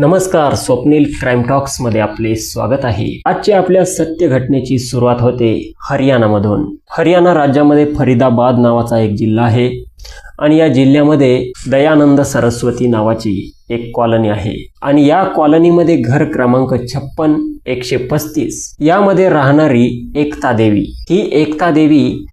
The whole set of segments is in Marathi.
नमस्कार स्वप्नील क्राईम टॉक्समध्ये आपले स्वागत आहे. आजची आपल्या सत्य घटनेची सुरुवात होते हरियाणामधून. हरियाणा राज्यामध्ये फरीदाबाद नावाचा एक जिल्हा आहे आणि या जिल्ह्यामध्ये दयानंद सरस्वती नावाची एक कॉलनी आहे. आणि या कॉलनीमध्ये घर क्रमांक छप्पन एकशे पस्तीस. यामध्ये राहणारी एकता देवी. ही एकता देवी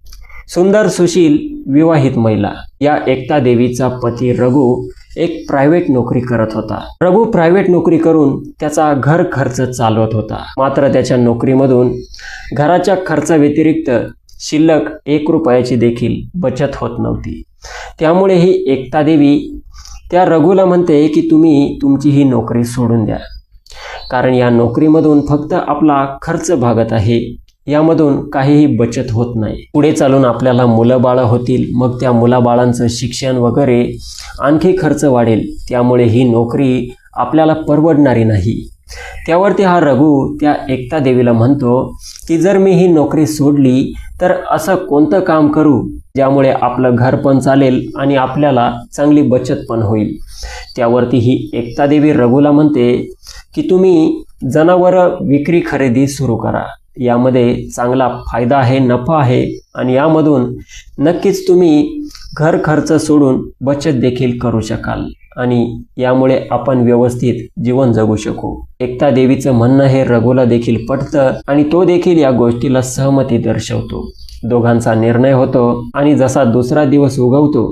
सुंदर सुशील विवाहित महिला. या एकता देवीचा पती रघु एक प्रायव्हेट नोकरी करत होता. रघु प्रायव्हेट नोकरी करून त्याचा घर खर्च चालवत होता. मात्र त्याच्या नोकरीमधून घराच्या खर्चाव्यतिरिक्त शिल्लक एक रुपयाची देखील बचत होत नव्हती. त्यामुळे ही एकता देवी त्या रघुला म्हणते की तुम्ही तुमची ही नोकरी सोडून द्या. कारण या नोकरीमधून फक्त आपला खर्च भागत आहे. यामधून काहीही बचत होत नाही. पुढे चालून आपल्याला मुलं बाळं होतील मग त्या मुलाबाळांचं शिक्षण वगैरे आणखी खर्च वाढेल. त्यामुळे ही नोकरी आपल्याला परवडणारी नाही. त्यावरती हा रघु त्या एकता देवीला म्हणतो की जर मी ही नोकरी सोडली तर असं कोणतं काम करू ज्यामुळे आपलं घर पण चालेल आणि आपल्याला चांगली बचत पण होईल? त्यावरती ही एकता देवी रघुला म्हणते की तुम्ही जनावरं विक्री खरेदी सुरू करा. यामध्ये चांगला फायदा आहे नफा आहे आणि यामधून नक्कीच तुम्ही घर खर्च सोडून बचत देखील करू शकाल आणि यामुळे आपण व्यवस्थित जीवन जगू शकू. एकता देवीचं म्हणणं हे रघुला देखील पटतं आणि तो देखील या गोष्टीला सहमती दर्शवतो. दोघांचा निर्णय होतो आणि जसा दुसरा दिवस उगवतो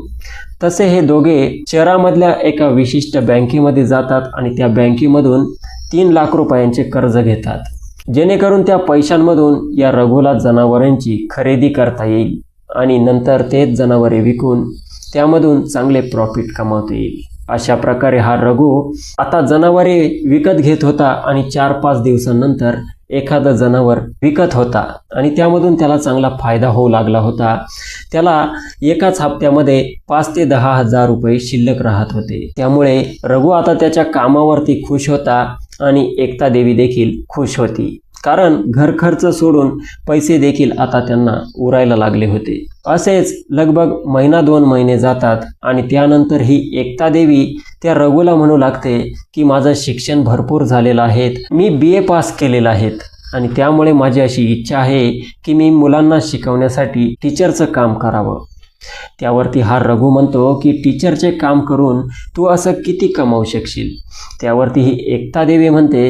तसे हे दोघे शहरामधल्या एका विशिष्ट बँकेमध्ये जातात आणि त्या बँकेमधून तीन लाख रुपयांचे कर्ज घेतात. जेणेकरून त्या पैशांमधून या रघुला जनावरांची खरेदी करता येईल आणि नंतर तेच जनावरे विकून त्यामधून चांगले प्रॉफिट कमावता येईल. अशा प्रकारे हा रघु आता जनावरे विकत घेत होता आणि चार पाच दिवसांनंतर एखादं जनावर विकत होता आणि त्यामधून त्याला चांगला फायदा होऊ लागला होता. त्याला एकाच हप्त्यामध्ये पाच ते दहा हजार रुपये शिल्लक राहत होते. त्यामुळे रघु आता त्याच्या कामावरती खुश होता आणि एकता देवी देखील खुश होती. कारण घर खर्च सोडून पैसे देखील आता त्यांना उरायला लागले होते. असेच लगभग महिना दोन महिने जातात आणि त्यानंतर ही एकता देवी त्या रघुला म्हणू लागते की माझं शिक्षण भरपूर झालेलं आहे मी बी ए पास केलेलं आहेत. आणि त्यामुळे माझी अशी इच्छा आहे की मी मुलांना शिकवण्यासाठी टीचरचं काम करावं. त्यावरती हा रघु म्हणतो की टीचरचे काम करून तू असं किती कमावू शकशील? त्यावरती ही एकता देवी म्हणते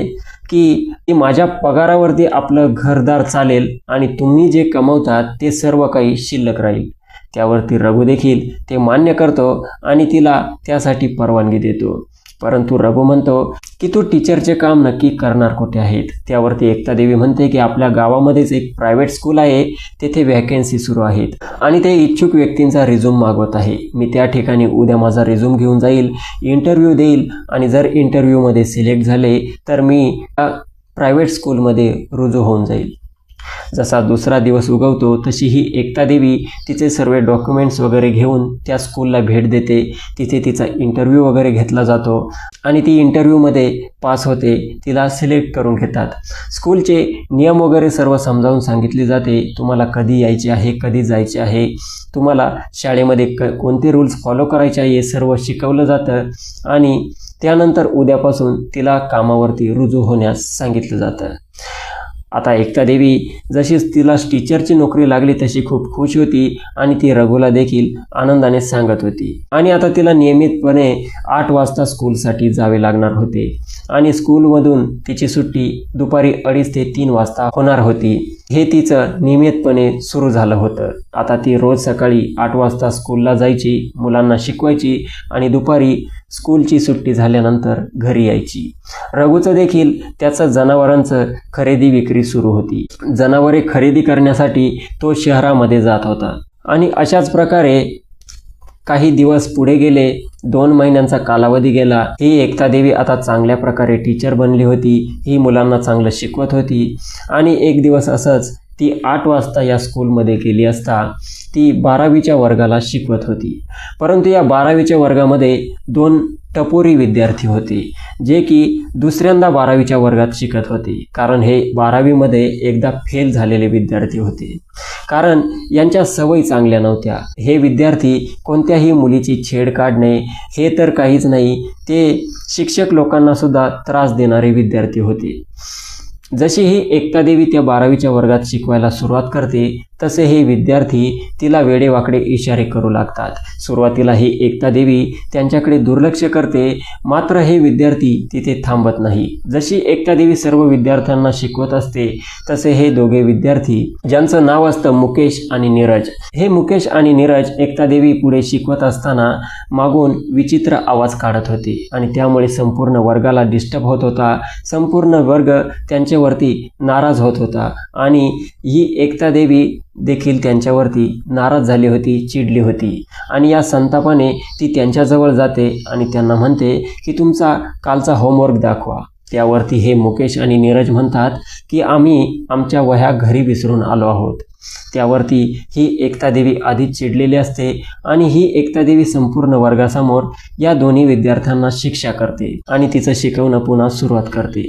की माझ्या पगारावरती आपलं घरदार चालेल आणि तुम्ही जे कमवतात ते सर्व काही शिल्लक राहील. त्यावरती रघु देखील ते मान्य करतो आणि तिला त्यासाठी परवानगी देतो. परंतु रघु म्हणतो की तू टीचरचे काम नक्की करणार कुठे आहेत? त्यावरती एकता देवी म्हणते की आपल्या गावामध्येच एक प्रायव्हेट स्कूल आहे तेथे वॅकेन्सी सुरू आहेत. आणि ते इच्छुक व्यक्तींचा रिझ्यूम मागवत आहे. मी त्या ठिकाणी उद्या माझा रिझ्यूम घेऊन जाईल इंटरव्ह्यू देईल आणि जर इंटरव्ह्यूमध्ये सिलेक्ट झाले तर मी प्रायव्हेट स्कूलमध्ये रुजू होऊन जाईल. जसा दुसरा दिवस उगवतो तशी ही एकता देवी तिचे सर्व डॉक्युमेंट्स वगैरे घेऊन त्या स्कूलला भेट देते. तिथे तिचा इंटरव्ह्यू वगैरे घेतला जातो आणि ती इंटरव्ह्यूमध्ये पास होते तिला सिलेक्ट करून घेतात. स्कूलचे नियम वगैरे सर्व समजावून सांगितले जाते. तुम्हाला कधी यायचे आहे कधी जायचे आहे तुम्हाला शाळेमध्ये क कोणते रूल्स फॉलो करायचे आहे हे सर्व शिकवलं जातं आणि त्यानंतर उद्यापासून तिला कामावरती रुजू होण्यास सांगितलं जातं. आता एकता देवी जशीच तिला टीचरची नोकरी लागली तशी खूप खुश होती आणि ती रघुला देखील आनंदाने सांगत होती. आणि आता तिला नियमितपणे आठ वाजता स्कूलसाठी जावे लागणार होते. आणि स्कूलमधून तिची सुट्टी दुपारी अडीच ते तीन वाजता होणार होती. हे तिचं नियमितपणे सुरू झालं होतं. आता ती रोज सकाळी आठ वाजता स्कूलला जायची मुलांना शिकवायची आणि दुपारी स्कूलची सुट्टी झाल्यानंतर घरी यायची. रघुचं देखील त्याचं जनावरांचं खरेदी विक्री सुरू होती. जनावरे खरेदी करण्यासाठी तो शहरामध्ये जात होता. आणि अशाच प्रकारे काही दिवस पुढे गेले दोन महिन्यांचा कालावधी गेला. ही एकता देवी आता चांगल्या प्रकारे टीचर बनली होती. ही मुलांना चांगलं शिकवत होती. आणि एक दिवस असंच ती आठ वाजता या स्कूलमध्ये गेली असता ती बारावीच्या वर्गाला शिकवत होती. परंतु या बारावीच्या वर्गामध्ये दोन टपोरी विद्यार्थी होते जे की दुसऱ्यांदा बारावीच्या वर्गात शिकत होते कारण हे बारावीमध्ये एकदा फेल झालेले विद्यार्थी होते. कारण यांच्या सवयी चांगल्या नव्हत्या. हे विद्यार्थी कोणत्याही मुलीची छेड काढणे हे तर काहीच नाही ते शिक्षक लोकांना सुद्धा त्रास देणारे विद्यार्थी होते. जशी ही एकता देवी त्या बारावीच्या वर्गात शिकवायला सुरुवात करते तसे हे विद्यार्थी तिला वेडेवाकडे इशारे करू लागतात. सुरुवातीला ही एकता देवी त्यांच्याकडे दुर्लक्ष करते मात्र हे विद्यार्थी तिथे थांबत नाही. जशी एकता देवी सर्व विद्यार्थ्यांना शिकवत असते तसे हे दोघे विद्यार्थी ज्यांचं नाव असतं मुकेश आणि नीरज. हे मुकेश आणि नीरज एकता देवी पुढे शिकवत असताना मागून विचित्र आवाज काढत होते आणि त्यामुळे संपूर्ण वर्गाला डिस्टर्ब होत होता. संपूर्ण वर्ग त्यांच्यावरती नाराज होत होता. आणि ही एकता देवी देखील त्यांच्यावरती नाराज झाली होती चिडली होती. आणि या संतापाने ती त्यांच्याजवळ जाते आणि त्यांना म्हणते की तुमचा कालचा होमवर्क दाखवा. त्यावरती हे मुकेश आणि नीरज म्हणतात की आम्ही आमच्या वह्या घरी विसरून आलो आहोत. त्यावरती ही एकता देवी आधीच चिडलेली असते आणि ही एकता देवी संपूर्ण वर्गासमोर या दोन्ही विद्यार्थ्यांना शिक्षा करते आणि तिचं शिकवणं पुन्हा सुरुवात करते.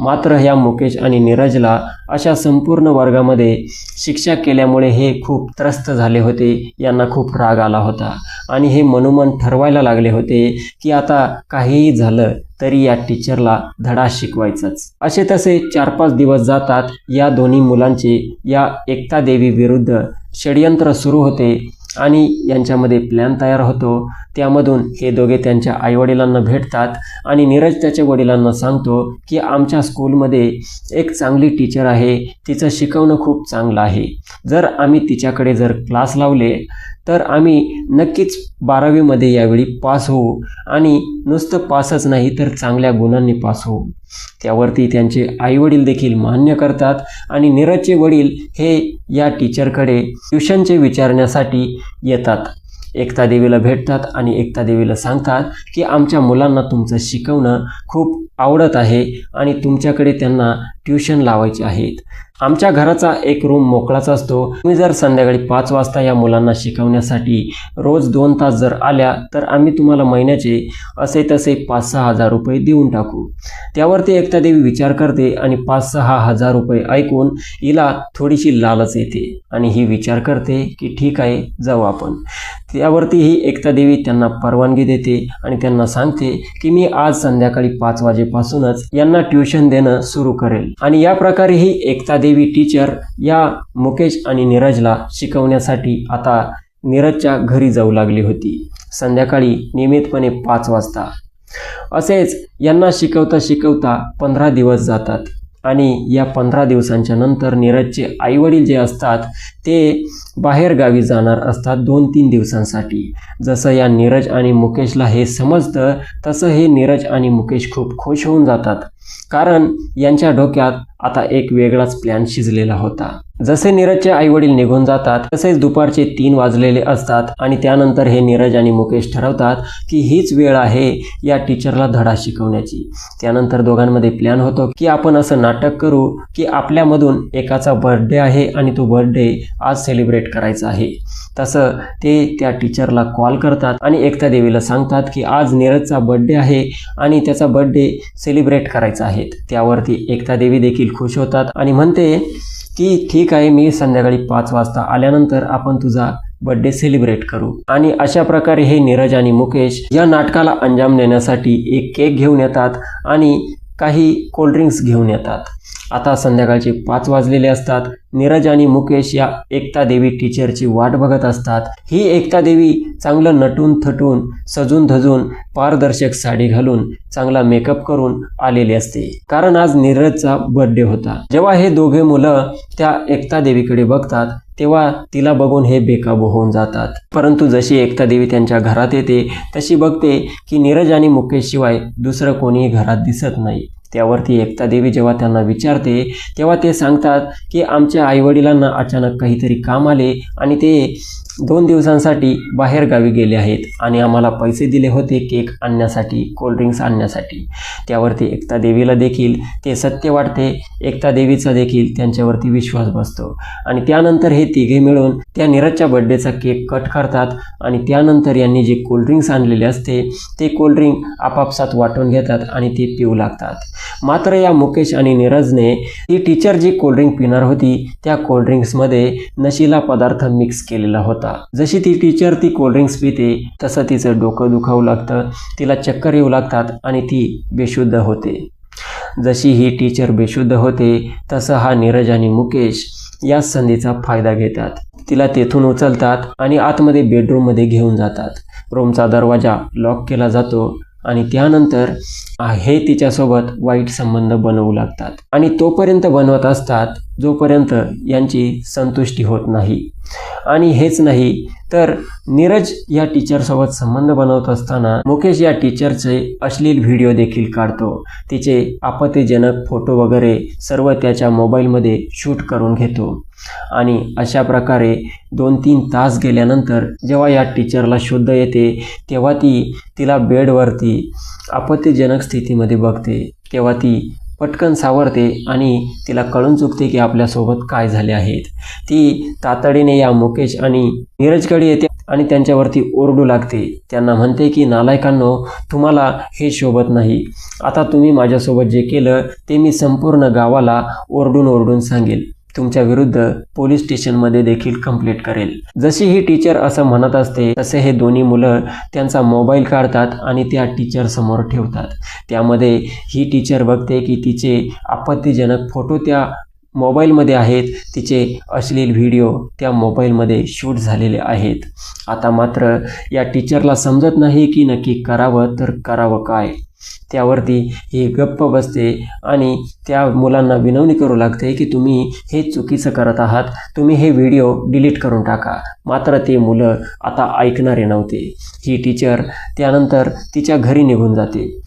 मात्र ह्या मुकेश आणि नीरजला अशा संपूर्ण वर्गामध्ये शिक्षा केल्यामुळे हे खूप त्रस्त झाले होते यांना खूप राग आला होता आणि हे मनोमन ठरवायला लागले होते की आता काहीही झालं तरी या टीचरला धडा शिकवायचाच. असे तसे चार पाच दिवस जातात. या दोन्ही मुलांचे या एकता देवी विरुद्ध षडयंत्र सुरू होते आणि यांच्यामध्ये प्लॅन तयार होतो. त्यामधून हे दोघे त्यांच्या आईवडिलांना भेटतात आणि नीरज त्याच्या वडिलांना सांगतो की आमच्या स्कूलमध्ये एक चांगली टीचर आहे. तिचं शिकवणं खूप चांगलं आहे. जर आम्ही तिच्याकडे जर क्लास लावले तर आम्ही नक्कीच बारावीमध्ये यावेळी पास होऊ. आणि नुसतं पासच नाही तर चांगल्या गुणांनी पास होऊ. त्यावरती त्यांचे आईवडील देखील मान्य करतात. आणि नीरजचे वडील हे या टीचरकडे ट्युशनचे विचारण्यासाठी येतात. एकता देवीला भेटतात आणि एकता देवीला सांगतात की आमच्या मुलांना तुमचं शिकवणं खूप आवडत आहे आणि तुमच्याकडे त्यांना ट्युशन लावायचे आहेत. आमच्या घराचा एक रूम मोकळाच असतो. तुम्ही जर संध्याकाळी पाच वाजता या मुलांना शिकवण्यासाठी रोज दोन तास जर आल्या तर आम्ही तुम्हाला महिन्याचे असे तसे पाच सहा हजार रुपये देऊन टाकू. त्यावरती एकता देवी विचार करते आणि पाच सहा हजार रुपये ऐकून हिला थोडीशी लालच येते आणि ही विचार करते की ठीक आहे जाऊ आपण. त्यावरती ही एकता देवी त्यांना परवानगी देते आणि त्यांना सांगते की मी आज संध्याकाळी पाच वाजेपासूनच यांना ट्युशन देणं सुरू करेल. आणि या प्रकारे ही एकता देवी टीचर या मुकेश आणि नीरजला शिकवण्यासाठी आता नीरजच्या घरी जाऊ लागली होती. संध्याकाळी नियमितपणे पाच वाजता. असेच यांना शिकवता शिकवता पंधरा दिवस जातात आणि या पंधरा दिवसांच्या नंतर नीरजचे आईवडील जे असतात ते बाहेर गावी जाणार असतात दोन तीन दिवसांसाठी. जसं या नीरज आणि मुकेशला हे समजतं तसं हे नीरज आणि मुकेश खूप खुश होऊन जातात. कारण यांच्या डोक्यात आता एक वेगळाच प्लॅन शिजलेला होता. जसे नीरजचे आईवडील निघून जातात तसेच दुपारचे तीन वाजलेले असतात आणि त्यानंतर हे नीरज आणि मुकेश ठरवतात की हीच वेळ आहे या टीचरला धडा शिकवण्याची. त्यानंतर दोघांमध्ये प्लॅन होतो की आपण असं नाटक करू की आपल्यामधून एकाचा बर्थडे आहे आणि तो बर्थडे आज सेलिब्रेट करायचा आहे. तसं ते त्या टीचरला कॉल करतात आणि एकता देवीला सांगतात की आज नीरजचा बर्थडे आहे आणि त्याचा बर्थडे सेलिब्रेट करायचा आहेत. त्यावरती एकता देवी देखील खुश होतात आणि म्हणते की ठीक आहे मी संध्याकाळी पाच वाजता आल्यानंतर आपण तुझा बर्थडे सेलिब्रेट करू. आणि अशा प्रकारे हे नीरज आणि मुकेश या नाटकाला अंजाम देण्यासाठी एक केक घेऊन येतात आणि काही कोल्ड्रिंक्स घेऊन येतात. आता संध्याकाळचे पाच वाजलेले असतात. नीरज आणि मुकेश या एकता देवी टीचरची वाट बघत असतात. ही एकता देवी चांगलं नटून थटून सजून धजून पारदर्शक साडी घालून चांगला मेकअप करून आलेली असते. कारण आज नीरजचा बर्थडे होता. जेव्हा हे दोघे मुलं त्या एकता देवीकडे बघतात तेव्हा तिला बघून हे बेकाबू होऊन जातात. परंतु जशी एकता देवी त्यांच्या घरात येते तशी बघते की नीरज आणि मुकेश शिवाय दुसरं कोणीही घरात दिसत नाही. त्यावरती एकता देवी जेव्हा त्यांना विचारते तेव्हा ते सांगतात की आमच्या आईवडिलांना अचानक काहीतरी काम आले आणि ते दोन दिवसांसाठी बाहेरगावी गेले आहेत आणि आम्हाला पैसे दिले होते केक आणण्यासाठी कोल्ड्रिंक्स आणण्यासाठी. त्यावरती एकता देवीला देखील ते सत्य वाटते एकता देवीचा देखील त्यांच्यावरती विश्वास बसतो. आणि त्यानंतर हे तिघे मिळून त्या नीरजच्या बड्डेचा केक कट करतात आणि त्यानंतर यांनी जे कोल्ड्रिंक्स आणलेले असते ते कोल्ड्रिंक आपापसात वाटून घेतात आणि ते पिऊ लागतात. मात्र या मुकेश आणि नीरजने ती टीचर जी कोल्ड्रिंक पिणार होती त्या कोल्ड्रिंक्समध्ये नशीला पदार्थ मिक्स केलेला होता. जशी ती टीचर ती कोल्ड्रिंक्स पिते तसं तिचं डोकं दुखावू लागतं तिला चक्कर येऊ लागतात आणि ती बेशुद्ध होते. जशी ही टीचर बेशुद्ध होते तसं हा नीरज आणि मुकेश या संधीचा फायदा घेतात. तिला तेथून उचलतात आणि आतमध्ये बेडरूममध्ये घेऊन जातात. रूमचा दरवाजा लॉक केला जातो आणि त्यानंतर हे तिच्यासोबत वाईट संबंध बनवू लागतात. आणि तोपर्यंत बनवत असतात जोपर्यंत यांची संतुष्टी होत नाही. आणि हेच नाही. तर नीरज या टीचरसोबत संबंध बनवत असताना मुकेश या टीचरचे अश्लील व्हिडिओ देखील काढतो. तिचे आपत्तीजनक फोटो वगैरे सर्व त्याच्या मोबाईलमध्ये शूट करून घेतो. आणि अशा प्रकारे दोन तीन तास गेल्यानंतर जेव्हा या टीचरला शुद्ध येते तेव्हा ती तिला बेडवरती आपत्तीजनक स्थितीमध्ये बघते. तेव्हा ती पटकन सावरते आणि तिला कळून चुकते की आपल्यासोबत काय झाले आहेत. ती तातडीने या मुकेश आणि नीरजकडे येते आणि त्यांच्यावरती ओरडू लागते. त्यांना म्हणते की नालायकांनो तुम्हाला हे शोभत नाही. आता तुम्ही माझ्यासोबत जे केलं ते मी संपूर्ण गावाला ओरडून ओरडून सांगेल. तुमच्या विरुद्ध पोलीस स्टेशनमध्ये देखील कंप्लेंट करेल. जशी ही टीचर असं म्हणत असते तसे हे दोन्ही मुलं त्यांचा मोबाईल काढतात आणि त्या टीचर समोर ठेवतात. त्यामध्ये ही टीचर बघते की तिचे आपत्तीजनक फोटो त्या मोबाईलमध्ये आहेत तिचे अश्लील व्हिडिओ त्या मोबाईलमध्ये शूट झालेले आहेत. आता मात्र या टीचरला समजत नाही की नक्की करावं तर करावं काय? त्यावरती ही गप्प बसते आणि त्या मुलांना विनवणी करू लागते की तुम्ही हे चुकीचं करत आहात. तुम्ही हे व्हिडिओ डिलीट करून टाका. मात्र ते मुलं आता ऐकणारे नव्हते. ही टीचर त्यानंतर तिच्या घरी निघून जाते.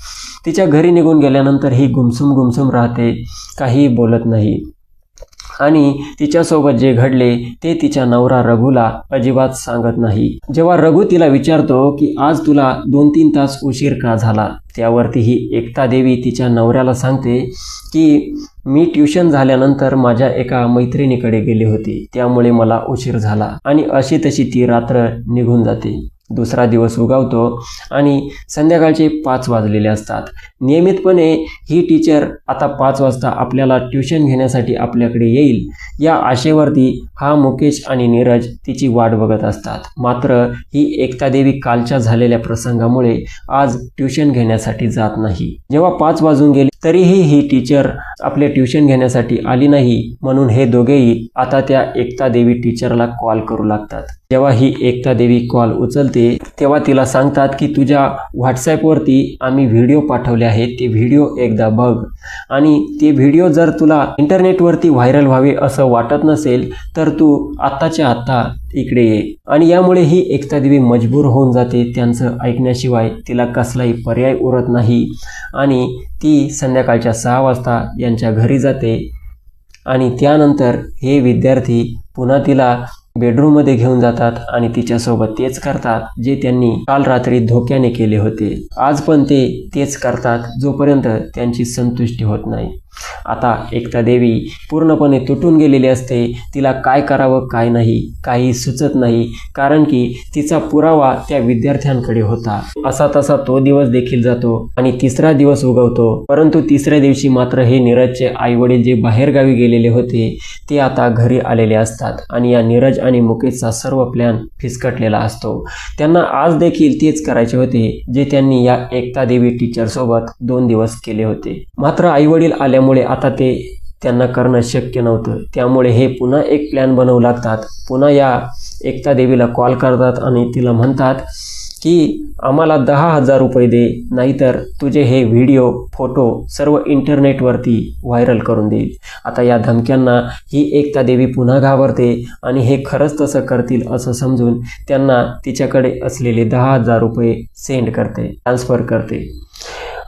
तिच्या घरी निघून गेल्यानंतर ही गुमसुम गुमसुम राहते. काही बोलत नाही. आणि तिच्यासोबत जे घडले ते तिच्या नवरा रघुला अजिबात सांगत नाही. जेव्हा रघु तिला विचारतो की आज तुला दोन तीन तास उशीर का झाला? त्यावरती ही एकता देवी तिच्या नवऱ्याला सांगते की मी ट्युशन झाल्यानंतर माझ्या एका मैत्रिणीकडे गेले होते. त्यामुळे मला उशीर झाला. आणि अशी तशी ती रात्र निघून जाते. दुसरा दिवस उगवतो आणि संध्याकाळचे पाच वाजलेले असतात. नियमितपणे ही टीचर आता पाच वाजता आपल्याला ट्युशन घेण्यासाठी आपल्याकडे येईल. या आशेवरती हा मुकेश आणि नीरज तिची वाट बघत असतात. मात्र ही एकता देवी कालच्या झालेल्या प्रसंगामुळे आज ट्युशन घेण्यासाठी जात नाही. जेव्हा पाच वाजून गेले तरीही ही टीचर आपले ट्युशन घेण्यासाठी आली नाही म्हणून हे दोघेही आता त्या एकता देवी टीचरला कॉल करू लागतात. जेव्हा ही एकता देवी कॉल उचलते तेव्हा तिला सांगतात की तुझ्या व्हॉट्सॲपवरती आम्ही व्हिडिओ पाठवले आहेत ते व्हिडिओ एकदा बघ. आणि ते व्हिडिओ जर तुला इंटरनेटवरती व्हायरल व्हावे असं वाटत नसेल तर तू आत्ताच्या आत्ता इकडे ये. आणि यामुळे ही एकता देवी मजबूर होऊन जाते. त्यांचं ऐकण्याशिवाय तिला कसलाही पर्याय उरत नाही. आणि ती संध्याकाळच्या सहा वाजता यांच्या घरी जाते. आणि त्यानंतर हे विद्यार्थी पुन्हा तिला बेडरूममध्ये घेऊन जातात आणि तिच्यासोबत तेच करतात जे त्यांनी काल रात्री धोक्याने केले होते. आज पण ते तेच करतात जोपर्यंत त्यांची संतुष्टी होत नाही. आता एकता देवी पूर्णपणे तुटून गेलेली असते. तिला काय करावं काय नाही काही सुचत नाही कारण की तिचा पुरावा त्या विद्यार्थ्यांकडे होता. असा तसा तो दिवस देखील जातो आणि तिसरा दिवस उगवतो. परंतु तिसऱ्या दिवशी मात्र हे नीरजचे आई वडील जे बाहेरगावी गेलेले होते ते आता घरी आलेले असतात आणि या नीरज आणि मुकेशचा सर्व प्लॅन फिसकटलेला असतो. त्यांना आज देखील तेच करायचे होते जे त्यांनी या एकता देवी टीचरसोबत दोन दिवस केले होते. मात्र आई वडील त्यामुळे आता ते त्यांना करणं शक्य नव्हतं. त्यामुळे हे पुन्हा एक प्लॅन बनवू लागतात. पुन्हा या एकता देवीला कॉल करतात आणि तिला म्हणतात की आम्हाला दहा हजार रुपये दे नाहीतर तुझे हे व्हिडिओ फोटो सर्व इंटरनेटवरती व्हायरल करून देईल. आता या धमक्यांना ही एकता देवी पुन्हा घाबरते आणि हे खरंच तसं करतील असं समजून त्यांना तिच्याकडे असलेले दहा हजार रुपये सेंड करते ट्रान्सफर करते.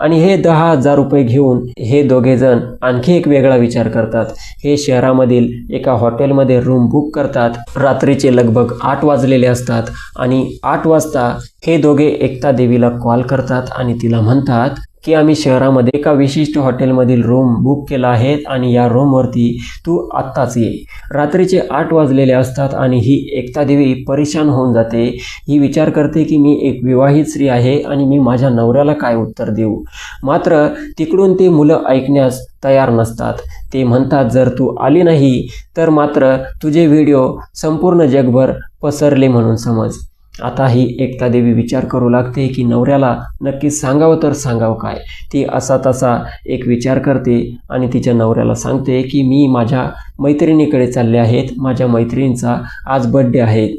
आणि हे दहा हजार रुपये घेऊन हे दोघेजण आणखी एक वेगळा विचार करतात. हे शहरामधील एका हॉटेलमध्ये रूम बुक करतात. रात्रीचे लगभग आठ वाजलेले असतात आणि आठ वाजता हे दोघे एकता देवीला कॉल करतात आणि तिला म्हणतात की आम्ही शहरामध्ये एका विशिष्ट हॉटेलमधील रूम बुक केला आहे आणि या रूमवरती तू आत्ताच ये. रात्रीचे आठ वाजलेले असतात आणि ही एकता देवी परेशान होऊन जाते. ही विचार करते की मी एक विवाहित स्त्री आहे आणि मी माझ्या नवऱ्याला काय उत्तर देऊ? मात्र तिकडून ते मुलं ऐकण्यास तयार नसतात. ते म्हणतात जर तू आली नाही तर मात्र तुझे व्हिडिओ संपूर्ण जगभर पसरले म्हणून समज. आता ही एकता देवी विचार करू लागते की नवऱ्याला नक्की सांगावं तर सांगावं काय? ती असा तसा एक विचार करते आणि तिच्या नवऱ्याला सांगते की मी माझ्या मैत्रिणीकडे चालले आहेत. माझ्या मैत्रिणींचा आज बड्डे आहे.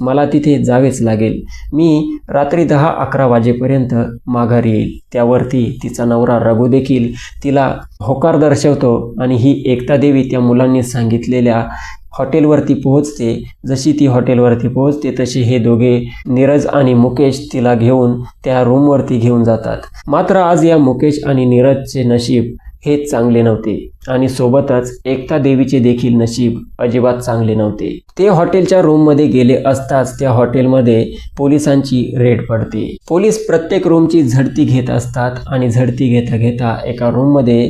मला तिथे जावेच लागेल. मी रात्री दहा अकरा वाजेपर्यंत माघारी येईल. त्यावरती तिचा नवरा रघु देखील तिला होकार दर्शवतो आणि ही एकता देवी त्या मुलांनी सांगितलेल्या हॉटेलवरती पोहोचते. जशी ती हॉटेलवरती पोहोचते तशी हे दोघे नीरज आणि मुकेश तिला घेऊन त्या रूमवरती घेऊन जातात. मात्र आज या मुकेश आणि नीरजचे नशीब हे चांगले नव्हते आणि सोबतच एकता देवीचे देखील नशीब अजिबात चांगले नव्हते. ते हॉटेलच्या रूममध्ये गेले असताच त्या हॉटेलमध्ये पोलिसांची रेड पडते. पोलीस प्रत्येक रूमची झडती घेत असतात आणि झडती घेता घेता एका रूममध्ये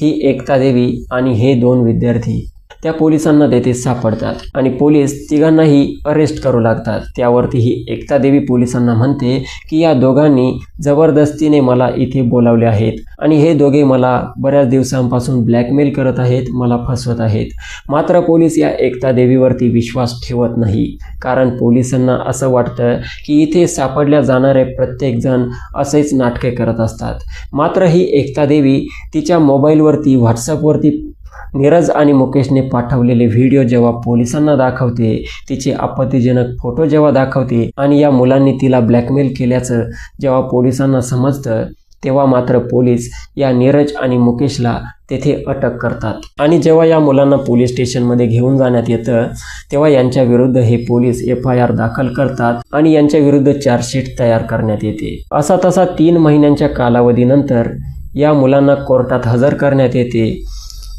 ही एकता देवी आणि हे दोन विद्यार्थी त्या पोलिसांना तेथे सापडतात आणि पोलीस तिघांनाही अरेस्ट करू लागतात. त्यावरती ही एकता देवी पोलिसांना म्हणते की या दोघांनी जबरदस्तीने मला इथे बोलावले आहेत आणि हे दोघे मला बऱ्याच दिवसांपासून ब्लॅकमेल करत आहेत मला फसवत आहेत. मात्र पोलीस या एकता देवीवरती विश्वास ठेवत नाही. कारण पोलिसांना असं वाटतं की इथे सापडल्या जाणारे प्रत्येकजण असेच नाटके करत असतात. मात्र ही एकता देवी तिच्या मोबाईलवरती व्हॉट्सअपवरती नीरज आणि मुकेशने पाठवलेले व्हिडिओ जेव्हा पोलिसांना दाखवते तिचे आपत्तीजनक फोटो जेव्हा दाखवते आणि या मुलांनी तिला ब्लॅकमेल केल्याचं जेव्हा पोलिसांना समजतं तेव्हा मात्र पोलीस या नीरज आणि मुकेशला तेथे अटक करतात. आणि जेव्हा या मुलांना पोलीस स्टेशनमध्ये घेऊन जाण्यात येतं तेव्हा यांच्या विरुद्ध हे पोलीस एफ आय आर दाखल करतात आणि यांच्या विरुद्ध चार्जशीट तयार करण्यात येते. असा तसा तीन महिन्यांच्या कालावधीनंतर या मुलांना कोर्टात हजर करण्यात येते.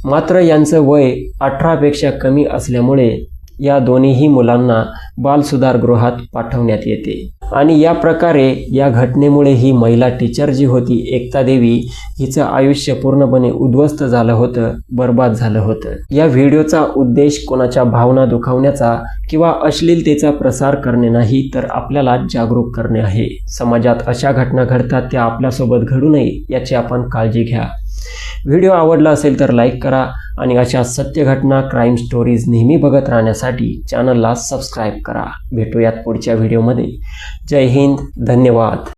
मात्र यांचं वय अठरापेक्षा कमी असल्यामुळे या दोन्हीही मुलांना बालसुधारगृहात पाठवण्यात येते. आणि या प्रकारे या घटनेमुळे ही महिला टीचर जी होती एकता देवी हिचं आयुष्य पूर्णपणे उद्ध्वस्त झालं होतं बर्बाद झालं होतं. या व्हिडिओचा उद्देश कोणाच्या भावना दुखावण्याचा किंवा अश्लीलतेचा प्रसार करणे नाही तर आपल्याला जागरूक करणे आहे. समाजात अशा घटना घडतात त्या आपल्यासोबत घडू नये याची आपण काळजी घ्या. व्हिडिओ आवडला असेल तर लाईक करा आणि अशा सत्य घटना क्राईम स्टोरीज नेहमी बघत राहण्यासाठी चॅनलला सबस्क्राईब करा. भेटूयात पुढच्या व्हिडिओमध्ये जय हिंद धन्यवाद.